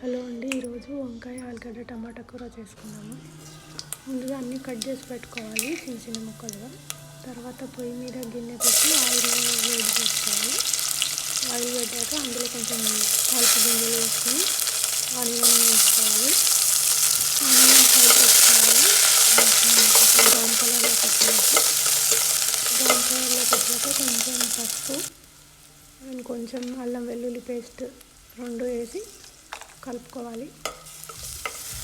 Hello అండి ఈరోజు వంకాయ ఆలుగడ్డ టమాటా కూర చేసుకున్నాము ముందుగా అన్నీ కట్ చేసి పెట్టుకోవాలి చిన్న చిన్న ముక్కలుగా. తర్వాత పొయ్యి మీద గిన్నె పెట్టి ఆయిల్ వేడి చేసుకోవాలి. ఆయిల్ పెట్టాక అందులో కొంచెం కాల్పు గింజలు వేసుకొని ఆనియన్ వేసుకోవాలి. ఆనియన్ ఫ్రై చేసుకోవాలి బ్రౌన్ కలర్లో పెట్టాలి బ్రౌన్ కలర్లో పెట్టాక కొంచెం పసుపు అండ్ కొంచెం అల్లం వెల్లుల్లి పేస్ట్ రెండు వేసి కలుపుకోవాలి.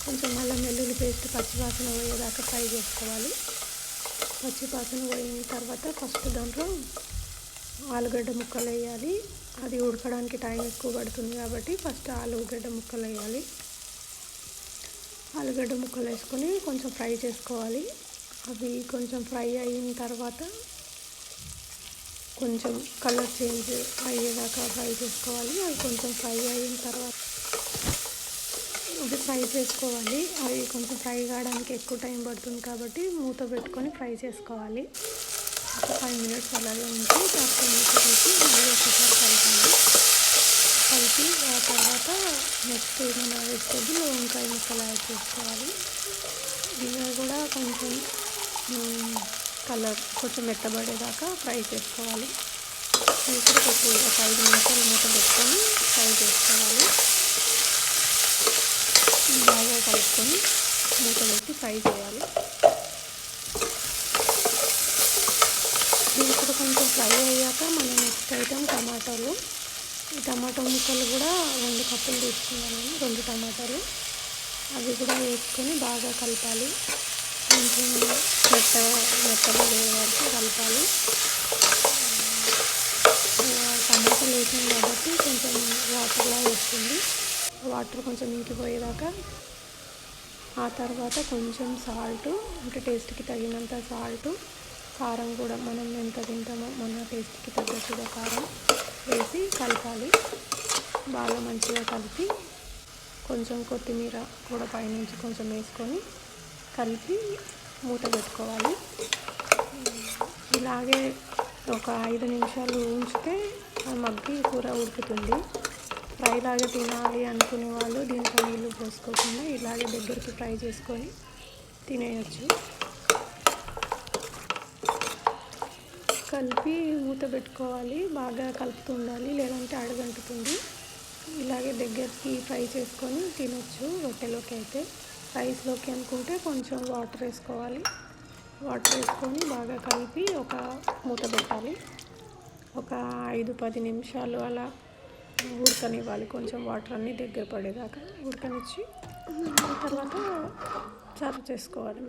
కొంచెం అల్లం వెల్లుల్లి పేస్ట్ పచ్చివాసన పోయేదాకా ఫ్రై చేసుకోవాలి. పచ్చివాసన పోయిన తర్వాత ఫస్ట్ దాంట్లో ఆలుగడ్డ ముక్కలు వేయాలి. అది ఉడకడానికి టైం ఎక్కువ పడుతుంది కాబట్టి ఫస్ట్ ఆలుగడ్డ ముక్కలు వేయాలి. ఆలుగడ్డ ముక్కలు వేసుకొని కొంచెం ఫ్రై చేసుకోవాలి. అవి కొంచెం ఫ్రై అయిన తర్వాత కొంచెం కలర్ చేంజ్ అయ్యేదాకా ఫ్రై చేసుకోవాలి. అవి కొంచెం ఫ్రై అయిన తర్వాత ఇది ఫ్రై చేసుకోవాలి. అవి కొంచెం ఫ్రై కావడానికి ఎక్కువ టైం పడుతుంది కాబట్టి మూత పెట్టుకొని ఫ్రై చేసుకోవాలి. ఒక ఫైవ్ మినిట్స్ అలాగే ఉంచి తర్వాత మూత తీసి మళ్ళీ ఒకసారి కలపాలి. కలిపి ఆ తర్వాత నెక్స్ట్ మన వెజిటేబుల్ వంకాయ ముక్కలు యాడ్ చేసుకోవాలి. దీనిలో కూడా కొంచెం కలర్ కొంచెం మెత్తబడేదాకా ఫ్రై చేసుకోవాలి. ఇవి కూడా కొంచెం ఒక ఐదు నిమిషాలు మూత పెట్టుకొని ఫ్రై చేసుకోవాలి. బాగా కలుపుకొని మూత పెట్టి ఫ్రై చేయాలి. ఇది కూడా కొంచెం ఫ్రై అయ్యాక మన నెక్స్ట్ ఐటెం టమాటాలు. ఈ టమాటా ముక్కలు కూడా రెండు కప్పులు తీసుకున్నాను రెండు టమాటాలు. అవి కూడా వేసుకొని బాగా కలపాలి. కొంచెం మెత్త మెత్తగా వరకు కలపాలి. టమాటాలు వేసాం కాబట్టి కొంచెం వాటర్లా వస్తుంది. వాటర్ కొంచెం ఇంకిపోయేదాకా ఆ తర్వాత కొంచెం సాల్ట్ అంటే టేస్ట్కి తగినంత సాల్ట్ కారం కూడా మనం ఎంత తింటామో మన టేస్ట్కి తగ్గట్టుగా కారం వేసి కలపాలి. బాగా మంచిగా కలిపి కొంచెం కొత్తిమీర కూడా పైనుంచి కొంచెం వేసుకొని కలిపి మూత పెట్టుకోవాలి. ఇలాగే ఒక ఐదు నిమిషాలు ఉంచితే మగ్గి కూర ఉడుకుతుంది. ఫ్రై లాగా తినాలి అనుకునే వాళ్ళు దీంట్లో నీళ్ళు పోసుకోకుండా ఇలాగే దగ్గరికి ఫ్రై చేసుకొని తినేయచ్చు. కలిపి మూత పెట్టుకోవాలి బాగా కలుపుతూ ఉండాలి లేదంటే అడగంటుతుంది. ఇలాగే దగ్గరికి ఫ్రై చేసుకొని తినొచ్చు రొట్టెలోకి అయితే. రైస్లోకి అనుకుంటే కొంచెం వాటర్ వేసుకోవాలి. వాటర్ వేసుకొని బాగా కలిపి ఒక మూత పెట్టాలి. ఒక ఐదు పది నిమిషాలు అలా ఉడకనివ్వాలి. కొంచెం వాటర్ అన్నీ దగ్గర పడేదాకా ఉడకనిచ్చి తర్వాత సర్వ్ చేసుకోవాలి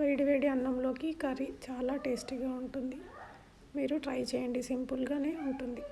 వేడి వేడి అన్నంలోకి కర్రీ చాలా టేస్టీగా ఉంటుంది. మీరు ట్రై చేయండి సింపుల్గానే ఉంటుంది.